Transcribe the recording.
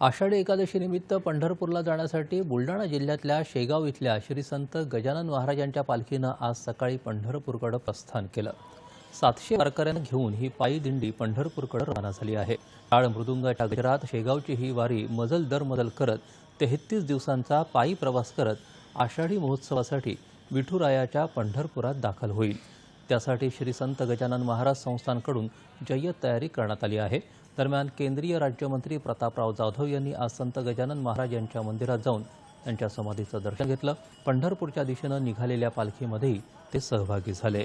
आषाढी एकादशीनिमित्त पंढरपूरला जाण्यासाठी बुलढाणा जिल्ह्यातल्या शेगाव इथल्या श्री संत गजानन महाराजांच्या पालखीनं आज सकाळी पंढरपूरकडे प्रस्थान केलं. सातशे वारकऱ्यांना घेऊन ही पायी दिंडी पंढरपूरकडे रवाना झाली आहे. टाळ मृदुंगाच्या गजरात शेगावची ही वारी मजल दर मजल करत तेहतीस दिवसांचा पायी प्रवास करत आषाढी महोत्सवासाठी विठुरायाच्या पंढरपुरात दाखल होईल. त्यासाठी श्री संत गजानन महाराज संस्थानकडून जय्यत तयारी करण्यात आली आहे. दरम्यान केंद्रीय राज्यमंत्री प्रतापराव जाधव यांनी आज संत गजानन महाराज यांच्या मंदिरात जाऊन त्यांच्या समाधीचं दर्शन घेतलं. पंढरपूरच्या दिशेनं निघालेल्या पालखीमध्येही ते सहभागी झाले.